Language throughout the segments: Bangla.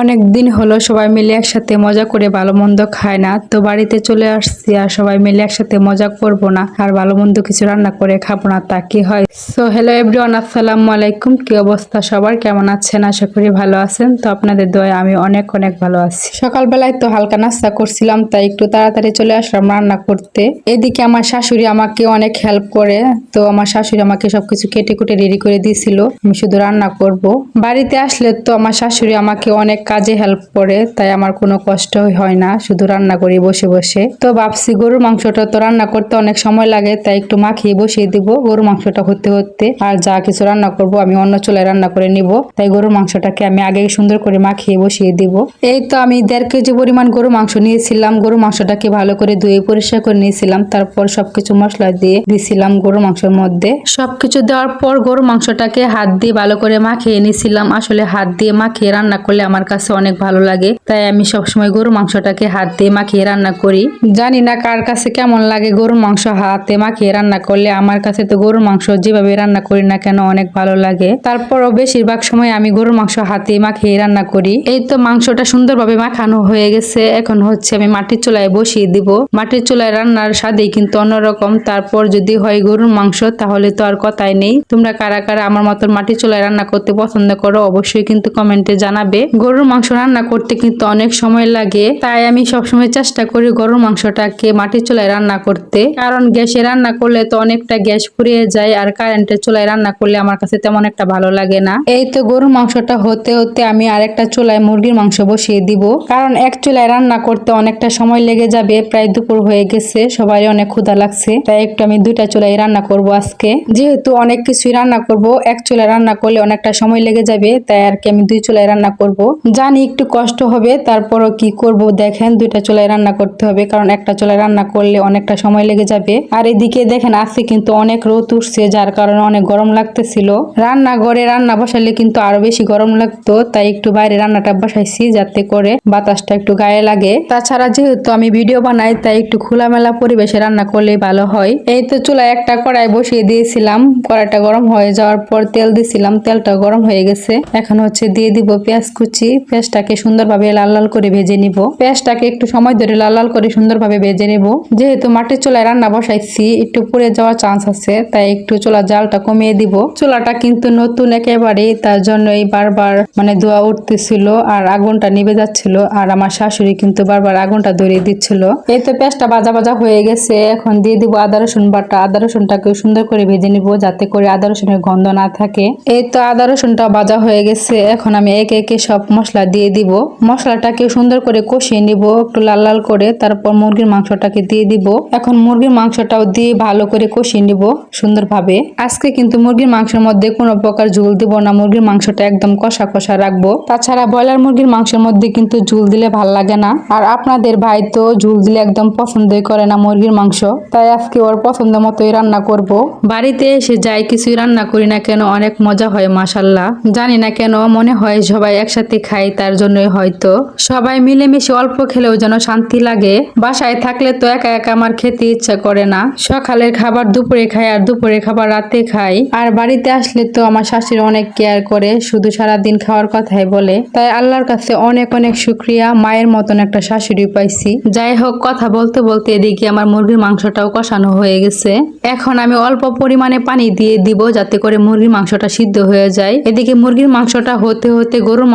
অনেক দিন হলো সবাই মিলে একসাথে মজা করে ভালো মন্দ খায় না, তো বাড়িতে চলে আসছি আর সবাই মিলে একসাথে মজা করব না আর ভালো মন্দ কিছু রান্না করে খাব না, তা কি হয়? সো হ্যালো এভরিওয়ান আসসালামু আলাইকুম, কি অবস্থা সবার? কেমন আছেন? আশা করি ভালো আছেন, তো আপনাদের দোয়ায় আমি অনেক অনেক ভালো আছি। সকালবেলায় তো হালকা নাস্তা করছিলাম, তাই একটু তাড়াতাড়ি চলে আসলাম রান্না করতে। এদিকে আমার শাশুড়ি আমাকে অনেক হেল্প করে, তো আমার শাশুড়ি আমাকে সবকিছু কেটে কুটে রেডি করে দিয়েছিল, আমি শুধু রান্না করব। বাড়িতে আসলে তো আমার শাশুড়ি আমাকে অনেক কাজে হেল্প করে, তাই আমার কোনো কষ্ট হয় না। শুধু রান্না করি বসে বসে। তো ভাবছি গরুর মাংসটা তো রান্না করতে অনেক সময় লাগে, তাই একটু মাখিয়ে বসিয়ে দিব গরুর মাংসটা হতে হতে আর যা কিছু রান্না করব আমি অন্য চুলায় রান্না করে নিব। তাই গরুর মাংসটাকে আমি আগে সুন্দর করে মাখিয়ে বসিয়ে দিব। এই তো আমি দেড় কেজি পরিমাণ গরু মাংস নিয়েছিলাম। গরু মাংসটাকে ভালো করে ধুয়ে পরিষ্কার করে নিয়েছিলাম। তারপর সবকিছু মশলা দিয়ে দিছিলাম গরু মাংসের মধ্যে। সবকিছু দেওয়ার পর গরু মাংসটাকে হাত দিয়ে ভালো করে মাখিয়ে নিয়েছিলাম। আসলে হাত দিয়ে মাখিয়ে রান্না করলে আমার কাছে অনেক ভালো লাগে। তাই আমি সবসময় গরু মাংসটাকে হাত দিয়ে মাখিয়ে রান্না করি। জানি না কার কাছে কেমন লাগে গরুর মাংস হাতে মাখিয়ে রান্না করলে। আমার কাছে তো গরুর মাংস যেভাবে রান্না করি না কেন অনেক ভালো লাগে। তারপরও বেশিরভাগ সময় আমি গরুর মাংস হাতে মাখিয়ে রান্না করি। এই তো মাংসটা সুন্দরভাবে মাখানো হয়ে গেছে। এখন হচ্ছে আমি মাটির চুলায় বসিয়ে দিব। মাটির চুলায় রান্নার স্বাদেই কিন্তু অন্যরকম। তারপর যদি হয় গরুর মাংস, তাহলে তো আর কথাই নেই। তোমরা কারা কারা আমার মতন মাটির চুলায় রান্না করতে পছন্দ করো, অবশ্যই কিন্তু কমেন্টে জানাবে। গরুর মাংস রান্না করতে কিন্তু অনেক সময় লাগে। তাই আমি সবসময় চেষ্টা করি গরুর মাংসটাকে মাটির চুলায় রান্না করতে। কারণ গ্যাসে রান্না করলে তো অনেকটা গ্যাস ফুরিয়ে যায় আর কারেন্টের চুলায় রান্না করলে আমার কাছে তেমন একটা ভালো লাগে না। এই তো গরুর মাংসটা হতে হতে আমি আরেকটা চুলায় মুরগির মাংস বসিয়ে দিব। কারণ এক চুলায় রান্না করতে অনেকটা সময় লেগে যাবে, প্রায় দুপুর হয়ে গেছে সবাই অনেক ক্ষুধা লাগছে। তাই একটু আমি দুইটা চুলায় রান্না করব আজকে। যেহেতু অনেক কিছুই রান্না করব, এক চুলায় রান্না করলে অনেকটা সময় লেগে যাবে, তাই আর কি আমি দুই চুলায় রান্না করব। জানি একটু কষ্ট হবে, তারপরও কি করব দেখেন, দুইটা চুলায় রান্না করতে হবে, কারণ একটা চুলায় রান্না করলে অনেকটা সময় লেগে যাবে। আর এদিকে দেখেন আজকে কিন্তু অনেক রোদ উঠছে, যার কারণে অনেক গরম লাগতেছিল। রান্নাঘরে রান্না বসালে কিন্তু আরও বেশি গরম লাগতো, তাই একটু বাইরে রান্নাটা বসাইছি যাতে করে বাতাসটা একটু গায়ে লাগে। তাছাড়া যেহেতু আমি ভিডিও বানাই, তাই একটু খোলামেলা পরিবেশে রান্না করলে ভালো হয়। এই তো চুলায় একটা কড়াই বসিয়ে দিয়েছিলাম, কড়াইটা গরম হয়ে যাওয়ার পর তেল দিয়েছিলাম তেলটা গরম হয়ে গেছে। এখন হচ্ছে দিয়ে দিব পেঁয়াজ কুচি পেঁয়াজটাকে সুন্দরভাবে লাল লাল করে ভেজে নিব। পেঁয়াজটাকে একটু সময় ধরে লাল লাল করে সুন্দরভাবে ভেজে নিব। যেহেতু মাটির চুলায় রান্না বসাইছি, একটু পুড়ে যাওয়ার চান্স আছে, তাই একটু চুলার জালটা কমিয়ে দিব। চুলাটা কিন্তু নতুন একেবারেই, তার জন্যই বারবার মানে ধোয়া উঠতেছিল আর আগুনটা নিভে যাচ্ছিল আর আমার শাশুড়ি কিন্তু বারবার আগুনটা ধরিয়ে দিচ্ছিল। এই তো পেঁয়াজটা বাজা বাজা হয়ে গেছে, এখন দিয়ে দিব আদা রসুন বাটা। আদা রসুনটাকে সুন্দর করে ভেজে নিব যাতে করে আদা রসুনের গন্ধ না থাকে। এই তো আদা রসুনটা ভাজা হয়ে গেছে, এখন আমি একে একে সব মশলা দিয়ে দিব। মশলাটাকে সুন্দর করে কষিয়ে নিব, একটু লাল লাল করে, তারপর মুরগির মাংসটাকে দিয়ে দিব। এখন মুরগির মাংসটাও দিয়ে ভালো করে কষিয়ে নিব সুন্দরভাবে। আজকে কিন্তু মুরগির মাংসের মধ্যে কোনো প্রকার ঝুল দিব না, মুরগির মাংসটা একদম কষা কষা রাখব। তাছাড়া ব্রয়লার মুরগির মাংসের মধ্যে কিন্তু ঝুল দিলে ভালো লাগে না। আর আপনাদের ভাই তো ঝুল দিলে একদম পছন্দই করে না মুরগির মাংস, তাই আজকে ওর পছন্দ মতোই রান্না করব। বাড়িতে এসে যাই কিছুই রান্না করি না কেন, অনেক মজা হয় মাসাল্লাহ জানি না কেন, মনে হয় সবাই একসাথে খাই তার জন্যই হয়তো। সবাই মিলেমিশে অল্প খেলেও যেন শান্তি লাগে। বাসায় থাকলে তো একা একা আমার খেতে ইচ্ছা করে না। সকালের খাবার দুপুরে খাই আর দুপুরে খাবার রাতে খাই। আর বাড়িতে আসলে তো আমার শাশুড়ি অনেক কেয়ার করে, শুধু সারা দিন খাওয়ার কথাই বলে। তাই আল্লাহর কাছে অনেক অনেক শুক্রিয়া, মায়ের মতন একটা শাশুড়ি পাইছি। যাই হোক, কথা বলতে বলতে এদিকে আমার মুরগির মাংসটাও কষানো হয়ে গেছে। এখন আমি অল্প পরিমাণে পানি দিয়ে দিব, যাতে করে মুরগির মাংসটা সিদ্ধ হয়ে যায়। এদিকে মুরগির মাংসটা হতে হতে গরুর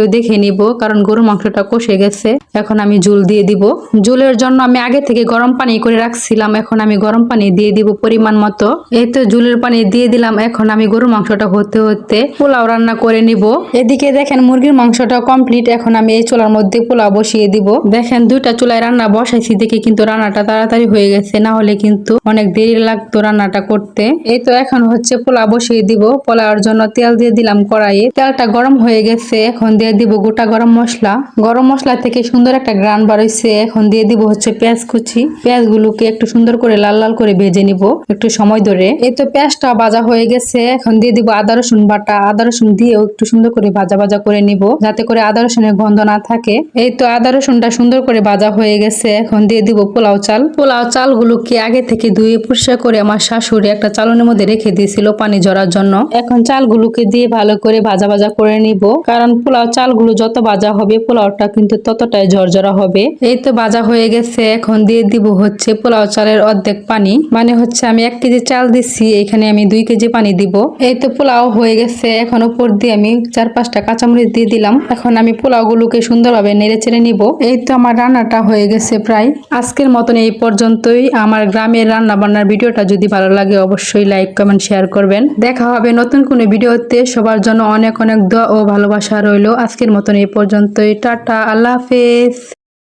মাংসটাকেও দেখে নিব, কারণ গরুর মাংসটা কষে গেছে। এখন আমি জুল দিয়ে দিব। জুলের জন্য আমি আগে থেকে গরম পানি করে রাখছিলাম, এখন আমি গরম পানি দিয়ে দিব পরিমাণ মতো। এই তো জুলের পানি দিয়ে দিলাম, এখন আমি গরুর মাংসটা হতে হতে পোলাও রান্না করে নিব। এদিকে দেখেন মুরগির মাংসটা কমপ্লিট এখন আমি এই চুলার মধ্যে পোলাও বসিয়ে দিব। দেখেন দুইটা চুলায় রান্না বসাইছি দেখে কিন্তু রান্নাটা তাড়াতাড়ি হয়ে গেছে, না হলে কিন্তু অনেক দেরি লাগতো রান্নাটা করতে। এই তো এখন হচ্ছে পোলাও বসিয়ে দিব। পোলাওর জন্য তেল দিয়ে দিলাম কড়াইয়ে। তেলটা গরম হয়ে গেছে, এখন দিয়ে দিব গোটা গরম মশলা। গরম মশলা থেকে সুন্দর একটা গ্রান বাড়াইছে এখন দিয়ে দিব হচ্ছে পেঁয়াজ কুচি। পেঁয়াজগুলোকে একটু সুন্দর করে লাল লাল করে ভেজে নিব একটু সময় ধরে। এই তো পেঁয়াজটা ভাজা হয়ে গেছে। এখন দিয়ে দিব আদা রসুন বাটা। আদা রসুন দিয়েও একটু সুন্দর করে ভাজা ভাজা করে নিব যাতে করে আদা রসুনের গন্ধ না থাকে। এই তো আদা রসুনটা সুন্দর করে ভাজা হয়ে গেছে। এখন দিয়ে দিব পোলাও চাল। পোলাও চালগুলোকে আগে থেকে ধুয়ে পরিষ্কার করে আমার শাশুড়ি একটা চালনের মধ্যে রেখে দিয়েছিল পানি ঝরার জন্য। এখন চালগুলোকে দিয়ে ভালো করে ভাজা ভাজা করে নিব। কারণ পোলাও চাল চালগুলো যত ভাজা হবে পোলাওটা কিন্তু ততটাই ঝরঝরা হবে। এই তো ভাজা হয়ে গেছে, এখন দিয়ে দিব হচ্ছে পোলাও চালের অর্ধেক পানি। মানে হচ্ছে আমি এক কেজি চাল দিচ্ছি এখানে আমি দুই কেজি পানি দিব। এই তো পোলাও হয়ে গেছে, এখন উপর দিয়ে আমি চার পাঁচটা কাঁচামরিচ দিয়ে দিলাম। এখন আমি পোলাওগুলোকে সুন্দরভাবে নেড়ে চেড়ে নিব। এই তো আমার রান্নাটা হয়ে গেছে প্রায়। আজকের মতন এই পর্যন্তই। আমার গ্রামের রান্না বান্নার ভিডিওটা যদি ভালো লাগে, অবশ্যই লাইক, কমেন্ট, শেয়ার করবেন। দেখা হবে নতুন কোনো ভিডিওতে। সবার জন্য অনেক অনেক দোয়া ও ভালোবাসা রইল। আজকের মতন এ পর্যন্তই। টাটা আল্লাহ হাফেজ।